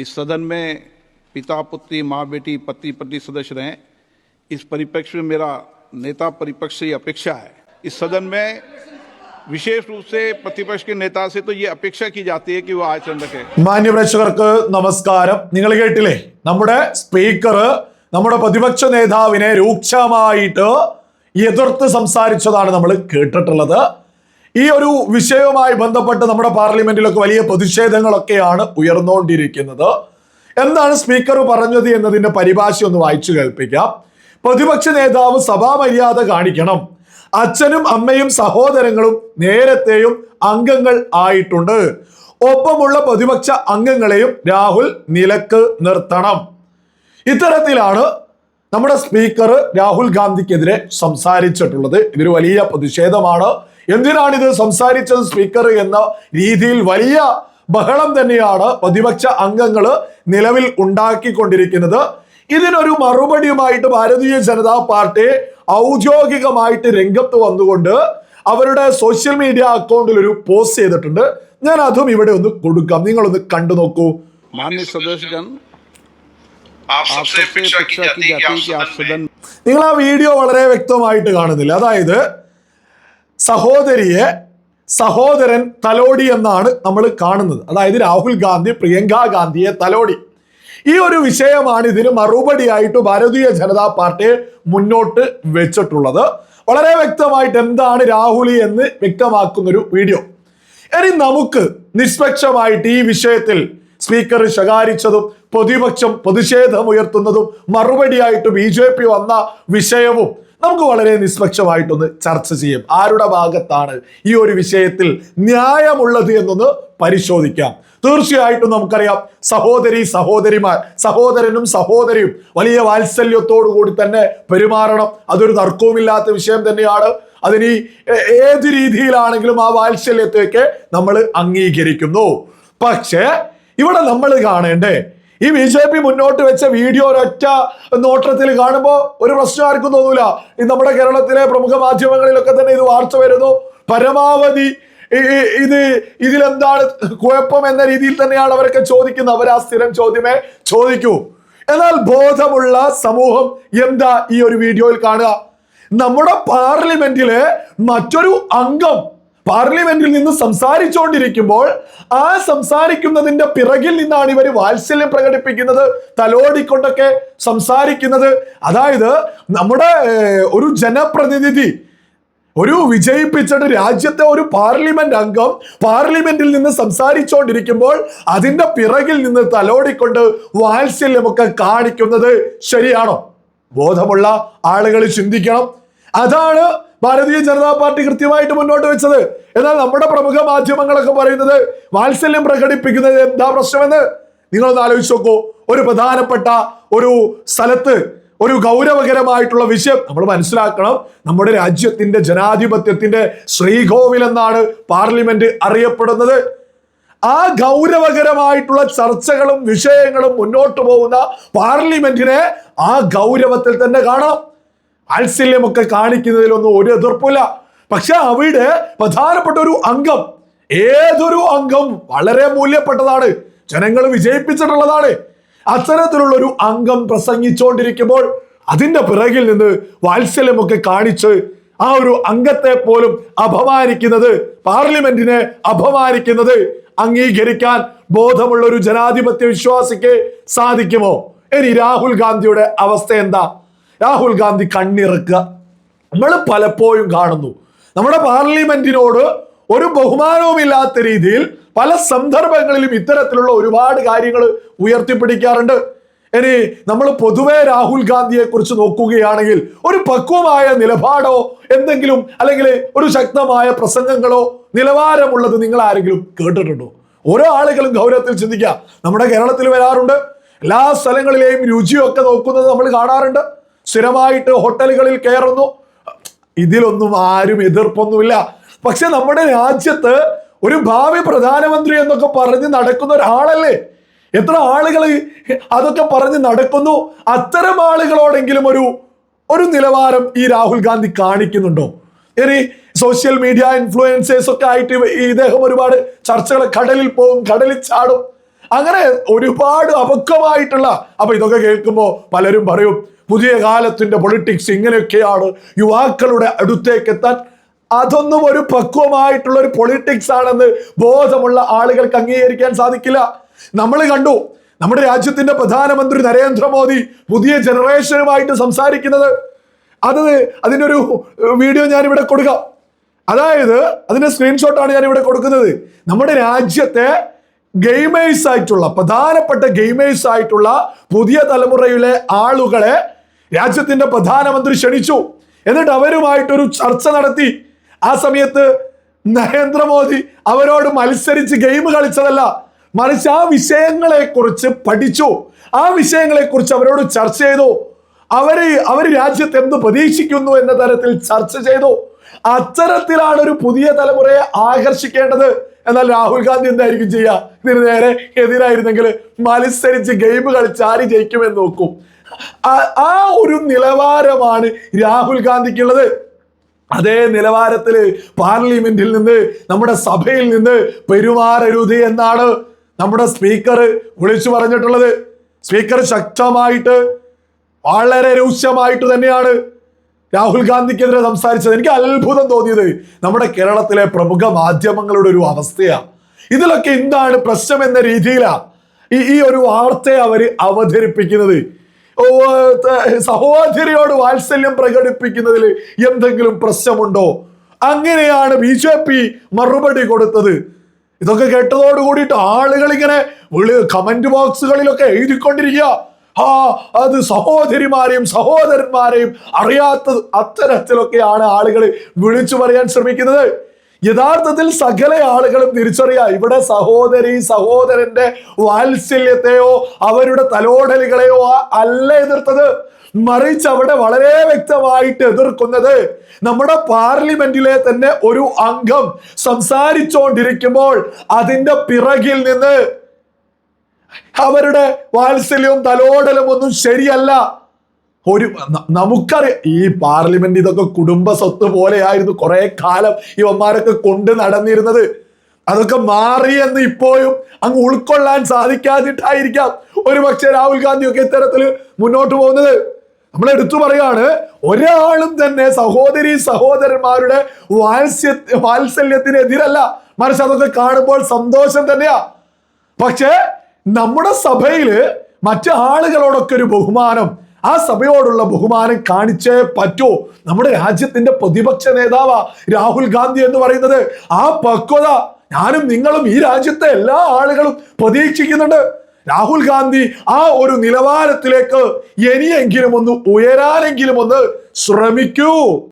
इस सदन में पिता पुत्री माँ बेटी पति पत्नी सदस्य रहें इस परिप्रेक्ष्य में मेरा नेता परिपक्ष से ये अपेक्षा है इस सदन में विशेष रूप से प्रतिपक्ष के नेता से तो ये अपेक्षा की जाती है कि वो आचरण रखें മാന്യപ്രേക്ഷകർക്ക് നമസ്കാരം നിങ്ങൾ കേട്ടില്ലേ നമ്മുടെ സ്പീക്കർ നമ്മുടെ പ്രതിപക്ഷ നേതാവിനെ രൂക്ഷമായിട്ട് എതിർത്ത് സംസാരിച്ചതാണ് നമ്മൾ കേട്ടിട്ടുള്ളത് ഈ ഒരു വിഷയവുമായി ബന്ധപ്പെട്ട് നമ്മുടെ പാർലമെന്റിലൊക്കെ വലിയ പ്രതിഷേധങ്ങളൊക്കെയാണ് ഉയർന്നുകൊണ്ടിരിക്കുന്നത് എന്താണ് സ്പീക്കർ പറഞ്ഞത് എന്നതിന്റെ പരിഭാഷ ഒന്ന് വായിച്ചു കേൾപ്പിക്കാം. പ്രതിപക്ഷ നേതാവ് സഭാ മര്യാദ കാണിക്കണം. അച്ഛനും അമ്മയും സഹോദരങ്ങളും നേരത്തെയും അംഗങ്ങൾ ആയിട്ടുണ്ട്. ഒപ്പമുള്ള പ്രതിപക്ഷ അംഗങ്ങളെയും രാഹുൽ നിലയ്ക്ക് നിർത്തണം. ഇത്തരത്തിലാണ് നമ്മുടെ സ്പീക്കർ രാഹുൽ ഗാന്ധിക്കെതിരെ സംസാരിച്ചിട്ടുള്ളത്. ഇതൊരു വലിയ പ്രതിഷേധമാണ്. എന്തിനാണിത് സംസാരിച്ചത് സ്പീക്കർ എന്ന രീതിയിൽ വലിയ ബഹളം തന്നെയാണ് പ്രതിപക്ഷ അംഗങ്ങൾ നിലവിൽ ഉണ്ടാക്കിക്കൊണ്ടിരിക്കുന്നത്. ഇതിനൊരു മറുപടിയുമായിട്ട് ഭാരതീയ ജനതാ പാർട്ടി ഔദ്യോഗികമായിട്ട് രംഗത്ത് വന്നുകൊണ്ട് അവരുടെ സോഷ്യൽ മീഡിയ അക്കൗണ്ടിൽ ഒരു പോസ്റ്റ് ചെയ്തിട്ടുണ്ട്. ഞാൻ അതും ഇവിടെ ഒന്ന് കൊടുക്കാം. നിങ്ങളൊന്ന് കണ്ടു നോക്കൂ. മാന്യ നിങ്ങൾ ആ വീഡിയോ വളരെ വ്യക്തമായിട്ട് കാണുന്നില്ല. അതായത് സഹോദരിയെ സഹോദരൻ തലോടി എന്നാണ് നമ്മൾ കാണുന്നത്. അതായത് രാഹുൽ ഗാന്ധി പ്രിയങ്ക ഗാന്ധിയെ തലോടി. ഈ ഒരു വിഷയമാണ് ഇതിന് മറുപടിയായിട്ട് ഭാരതീയ ജനതാ പാർട്ടി മുന്നോട്ട് വെച്ചിട്ടുള്ളത്. വളരെ വ്യക്തമായിട്ട് എന്താണ് രാഹുലി എന്ന് വ്യക്തമാക്കുന്ന ഒരു വീഡിയോ. ഇനി നമുക്ക് നിഷ്പക്ഷമായിട്ട് ഈ വിഷയത്തിൽ സ്പീക്കർ ശകാരിച്ചതും പ്രതിപക്ഷം പ്രതിഷേധം ഉയർത്തുന്നതും മറുപടിയായിട്ട് ബി ജെ പി വന്ന വിഷയവും നമുക്ക് വളരെ നിഷ്പക്ഷമായിട്ടൊന്ന് ചർച്ച ചെയ്യും. ആരുടെ ഭാഗത്താണ് ഈ ഒരു വിഷയത്തിൽ ന്യായമുള്ളത് എന്നൊന്ന് പരിശോധിക്കാം. തീർച്ചയായിട്ടും നമുക്കറിയാം സഹോദരി സഹോദരിമാർ സഹോദരനും സഹോദരിയും വലിയ വാത്സല്യത്തോടു കൂടി തന്നെ പെരുമാറണം. അതൊരു തർക്കവുമില്ലാത്ത വിഷയം തന്നെയാണ്. അതിന് ഏത് രീതിയിലാണെങ്കിലും ആ വാത്സല്യത്തെയൊക്കെ നമ്മൾ അംഗീകരിക്കുന്നു. പക്ഷേ ഇവിടെ നമ്മൾ കാണേണ്ടേ ഈ ബി ജെ പി മുന്നോട്ട് വെച്ച വീഡിയോ ഒരൊറ്റ നോട്ടത്തിൽ കാണുമ്പോൾ ഒരു പ്രശ്നം ആർക്കും തോന്നൂല. നമ്മുടെ കേരളത്തിലെ പ്രമുഖ മാധ്യമങ്ങളിലൊക്കെ തന്നെ ഇത് വാർത്ത വരുന്നു. പരമാവധി ഇത് ഇതിലെന്താണ് കുഴപ്പം എന്ന രീതിയിൽ തന്നെയാണ് അവരൊക്കെ ചോദിക്കുന്നത്. അവർ ആ സ്ഥിരം ചോദ്യമേ ചോദിക്കൂ. എന്നാൽ ബോധമുള്ള സമൂഹം എന്താ ഈ ഒരു വീഡിയോയിൽ കാണുക? നമ്മുടെ പാർലമെന്റിലെ മറ്റൊരു അംഗം പാർലമെന്റിൽ നിന്ന് സംസാരിച്ചുകൊണ്ടിരിക്കുമ്പോൾ ആ സംസാരിക്കുന്നതിന്റെ പിറകിൽ നിന്നാണ് ഇവർ വാത്സല്യം പ്രകടിപ്പിക്കുന്നത് തലോടിക്കൊണ്ടൊക്കെ സംസാരിക്കുന്നത്. അതായത് നമ്മുടെ ഒരു ജനപ്രതിനിധി ഒരു വിജയിപ്പിച്ചിട്ട് രാജ്യത്തെ ഒരു പാർലമെന്റ് അംഗം പാർലമെന്റിൽ നിന്ന് സംസാരിച്ചുകൊണ്ടിരിക്കുമ്പോൾ അതിന്റെ പിറകിൽ നിന്ന് തലോടിക്കൊണ്ട് വാത്സല്യമൊക്കെ കാണിക്കുന്നത് ശരിയാണോ? ബോധമുള്ള ആളുകൾ ചിന്തിക്കണം. അതാണ് ഭാരതീയ ജനതാ പാർട്ടി കൃത്യമായിട്ട് മുന്നോട്ട് വെച്ചത്. എന്നാൽ നമ്മുടെ പ്രമുഖ മാധ്യമങ്ങളൊക്കെ പറയുന്നത് വാത്സല്യം പ്രകടിപ്പിക്കുന്നത് എന്താ പ്രശ്നമെന്ന് നിങ്ങളൊന്ന് ആലോചിച്ച് നോക്കൂ. ഒരു പ്രധാനപ്പെട്ട ഒരു സ്ഥലത്ത് ഒരു ഗൗരവകരമായിട്ടുള്ള വിഷയം നമ്മൾ മനസ്സിലാക്കണം. നമ്മുടെ രാജ്യത്തിന്റെ ജനാധിപത്യത്തിന്റെ ശ്രീകോവിൽ എന്നാണ് പാർലമെന്റ് അറിയപ്പെടുന്നത്. ആ ഗൗരവകരമായിട്ടുള്ള ചർച്ചകളും വിഷയങ്ങളും മുന്നോട്ട് പോകുന്ന പാർലമെന്റിനെ ആ ഗൗരവത്തിൽ തന്നെ കാണാം വാത്സല്യമൊക്കെ കാണിക്കുന്നതിലൊന്നും ഒരു എതിർപ്പില്ല പക്ഷെ അവിടെ പ്രധാനപ്പെട്ട ഒരു അംഗം ഏതൊരു അംഗം വളരെ മൂല്യപ്പെട്ടതാണ്. ജനങ്ങൾ വിജയിപ്പിച്ചിട്ടുള്ളതാണ്. അത്തരത്തിലുള്ള ഒരു അംഗം പ്രസംഗിച്ചുകൊണ്ടിരിക്കുമ്പോൾ അതിന്റെ പിറകിൽ നിന്ന് വാത്സല്യമൊക്കെ കാണിച്ച് ആ ഒരു അംഗത്തെ പോലും അപമാനിക്കുന്നത് പാർലമെന്റിനെ അപമാനിക്കുന്നത് അംഗീകരിക്കാൻ ബോധമുള്ള ഒരു ജനാധിപത്യ വിശ്വാസിക്ക് സാധിക്കുമോ? ഇനി രാഹുൽ ഗാന്ധിയുടെ അവസ്ഥ എന്താ? രാഹുൽ ഗാന്ധി കണ്ണിറക്കുക. നമ്മൾ പലപ്പോഴും കാണുന്നു. നമ്മുടെ പാർലമെന്റിനോട് ഒരു ബഹുമാനവുമില്ലാത്ത രീതിയിൽ പല സന്ദർഭങ്ങളിലും ഇത്തരത്തിലുള്ള ഒരുപാട് കാര്യങ്ങൾ ഉയർത്തിപ്പിടിക്കാറുണ്ട്. ഇനി നമ്മൾ പൊതുവെ രാഹുൽ ഗാന്ധിയെ കുറിച്ച് നോക്കുകയാണെങ്കിൽ ഒരു പക്വമായ നിലപാടോ എന്തെങ്കിലും അല്ലെങ്കിൽ ഒരു ശക്തമായ പ്രസംഗങ്ങളോ നിലവാരമുള്ളത് നിങ്ങൾ ആരെങ്കിലും കേട്ടിട്ടുണ്ടോ? ഓരോ ആളുകളും ഗൗരവത്തിൽ ചിന്തിക്കുക. നമ്മുടെ കേരളത്തിൽ വരാറുണ്ട്. എല്ലാ സ്ഥലങ്ങളിലെയും രുചിയൊക്കെ നോക്കുന്നത് നമ്മൾ കാണാറുണ്ട്. സ്ഥിരമായിട്ട് ഹോട്ടലുകളിൽ കയറുന്നു. ഇതിലൊന്നും ആരും എതിർപ്പൊന്നുമില്ല. പക്ഷെ നമ്മുടെ രാജ്യത്ത് ഒരു ഭാവി പ്രധാനമന്ത്രി എന്നൊക്കെ പറഞ്ഞ് നടക്കുന്ന ഒരാളല്ലേ? എത്ര ആളുകൾ അതൊക്കെ പറഞ്ഞ് നടക്കുന്നു. അത്തരം ആളുകളോടെങ്കിലും ഒരു ഒരു നിലവാരം ഈ രാഹുൽ ഗാന്ധി കാണിക്കുന്നുണ്ടോ? ഇനി സോഷ്യൽ മീഡിയ ഇൻഫ്ലുവൻസേഴ്സ് ഒക്കെ ആയിട്ട് ഇദ്ദേഹം ഒരുപാട് ചർച്ചകൾ കടലിൽ പോകും കടലിൽ ചാടും. അങ്ങനെ ഒരുപാട് അപക്വമായിട്ടുള്ള അപ്പൊ ഇതൊക്കെ കേൾക്കുമ്പോൾ പലരും പറയും പുതിയ കാലത്തിന്റെ പൊളിറ്റിക്സ് ഇങ്ങനെയൊക്കെയാണ് യുവാക്കളുടെ അടുത്തേക്ക് എത്താൻ അതൊന്നും ഒരു പക്വമായിട്ടുള്ള ഒരു പൊളിറ്റിക്സ് ആണെന്ന് ബോധമുള്ള ആളുകൾക്ക് അംഗീകരിക്കാൻ സാധിക്കില്ല. നമ്മൾ കണ്ടു നമ്മുടെ രാജ്യത്തിന്റെ പ്രധാനമന്ത്രി നരേന്ദ്രമോദി പുതിയ ജനറേഷനുമായിട്ട് സംസാരിക്കുന്നത്. അത് അതിന്റെ ഒരു വീഡിയോ ഞാനിവിടെ കൊടുക്കാം. അതായത് അതിന്റെ സ്ക്രീൻഷോട്ടാണ് ഞാൻ ഇവിടെ കൊടുക്കുന്നത്. നമ്മുടെ രാജ്യത്തെ ഗെയിമേഴ്സ് ആയിട്ടുള്ള പ്രധാനപ്പെട്ട ഗെയിമേഴ്സ് ആയിട്ടുള്ള പുതിയ തലമുറയിലെ ആളുകളെ രാജ്യത്തിന്റെ പ്രധാനമന്ത്രി ക്ഷണിച്ചു. എന്നിട്ട് അവരുമായിട്ടൊരു ചർച്ച നടത്തി. ആ സമയത്ത് നരേന്ദ്രമോദി അവരോട് മത്സരിച്ച് ഗെയിം കളിച്ചതല്ല മറിച്ച് ആ വിഷയങ്ങളെ കുറിച്ച് പഠിച്ചു. ആ വിഷയങ്ങളെ കുറിച്ച് അവരോട് ചർച്ച ചെയ്തു. അവർ അവർ രാജ്യത്ത് എന്ത് പ്രതീക്ഷിക്കുന്നു എന്ന തരത്തിൽ ചർച്ച ചെയ്തു. അത്തരത്തിലാണ് ഒരു പുതിയ തലമുറയെ ആകർഷിക്കേണ്ടത്. എന്നാൽ രാഹുൽ ഗാന്ധി എന്തായിരിക്കും ചെയ്യുക? ഇതിന് നേരെ എതിരായിരുന്നെങ്കിൽ മത്സരിച്ച് ഗെയിം കളിച്ച് ആര് ജയിക്കുമെന്ന് നോക്കും. ആ- ഒരു നിലവാരമാണ് രാഹുൽ ഗാന്ധിക്കുള്ളത്. അതേ നിലവാരത്തിൽ പാർലമെന്റിൽ നിന്ന് നമ്മുടെ സഭയിൽ നിന്ന് പെരുമാറരുത് എന്നാണ് നമ്മുടെ സ്പീക്കർ വിളിച്ചു പറഞ്ഞിട്ടുള്ളത്. സ്പീക്കർ ശക്തമായിട്ട് വളരെ രൂക്ഷമായിട്ട് തന്നെയാണ് രാഹുൽ ഗാന്ധിക്കെതിരെ സംസാരിച്ചത്. എനിക്ക് അത്ഭുതം തോന്നിയത് നമ്മുടെ കേരളത്തിലെ പ്രമുഖ മാധ്യമങ്ങളുടെ ഒരു അവസ്ഥയാ. ഇതിലൊക്കെ എന്താണ് പ്രശ്നം എന്ന രീതിയിലാ ഈ ഈ ഒരു വാർത്തയെ അവർ അവതരിപ്പിക്കുന്നത്. സഹോദരിയോട് വാത്സല്യം പ്രകടിപ്പിക്കുന്നതിൽ എന്തെങ്കിലും പ്രശ്നമുണ്ടോ? അങ്ങനെയാണ് ബി ജെ പി മറുപടി കൊടുത്തത്. ഇതൊക്കെ കേട്ടതോട് കൂടിയിട്ട് ആളുകൾ ഇങ്ങനെ വിളി കമന്റ് ബോക്സുകളിലൊക്കെ എഴുതിക്കൊണ്ടിരിക്കുക. ആ അത് സഹോദരിമാരെയും സഹോദരന്മാരെയും അറിയാത്തത് അത്തരത്തിലൊക്കെയാണ് ആളുകൾ വിളിച്ചു പറയാൻ ശ്രമിക്കുന്നത്. യഥാർത്ഥത്തിൽ സകല ആളുകളും തിരിച്ചറിയാം ഇവിടെ സഹോദരി സഹോദരന്റെ വാത്സല്യത്തെയോ അവരുടെ തലോടലുകളെയോ അല്ല എതിർത്തത്. മറിച്ച് അവിടെ വളരെ വ്യക്തമായിട്ട് എതിർക്കുന്നത് നമ്മുടെ പാർലമെന്റിലെ തന്നെ ഒരു അംഗം സംസാരിച്ചുകൊണ്ടിരിക്കുമ്പോൾ അതിന്റെ പിറകിൽ നിന്ന് അവരുടെ വാത്സല്യവും തലോടലും ഒന്നും ശരിയല്ല. ഒരു നമുക്കറിയാം ഈ പാർലമെന്റ് ഇതൊക്കെ കുടുംബ സ്വത്ത് പോലെയായിരുന്നു കുറെ കാലം ഈ ഇവന്മാരൊക്കെ കൊണ്ട് നടന്നിരുന്നത്. അതൊക്കെ മാറി എന്ന് ഇപ്പോഴും അങ്ങ് ഉൾക്കൊള്ളാൻ സാധിക്കാതിട്ടായിരിക്കാം ഒരു പക്ഷേ രാഹുൽ ഗാന്ധിയൊക്കെ ഇത്തരത്തിൽ മുന്നോട്ട് പോകുന്നത്. നമ്മൾ എടുത്തു പറയാണ് ഒരാളും തന്നെ സഹോദരി സഹോദരന്മാരുടെ വാത്സ്യ വാത്സല്യത്തിനെതിരല്ല. മറിച്ച് അതൊക്കെ കാണുമ്പോൾ സന്തോഷം തന്നെയാ. പക്ഷേ നമ്മുടെ സഭയിൽ മറ്റു ആളുകളോടൊക്കെ ഒരു ബഹുമാനം ആ സഭയോടുള്ള ബഹുമാനം കാണിച്ചേ പറ്റൂ. നമ്മുടെ രാജ്യത്തിന്റെ പ്രതിപക്ഷ നേതാവാ രാഹുൽ ഗാന്ധി എന്ന് പറയുന്നത്. ആ പക്വത ഞാനും നിങ്ങളും ഈ രാജ്യത്തെ എല്ലാ ആളുകളും പ്രതീക്ഷിക്കുന്നുണ്ട്. രാഹുൽ ഗാന്ധി ആ ഒരു നിലവാരത്തിലേക്ക് ഇനിയെങ്കിലും ഒന്ന് ഉയരാനെങ്കിലും ഒന്ന് ശ്രമിക്കൂ.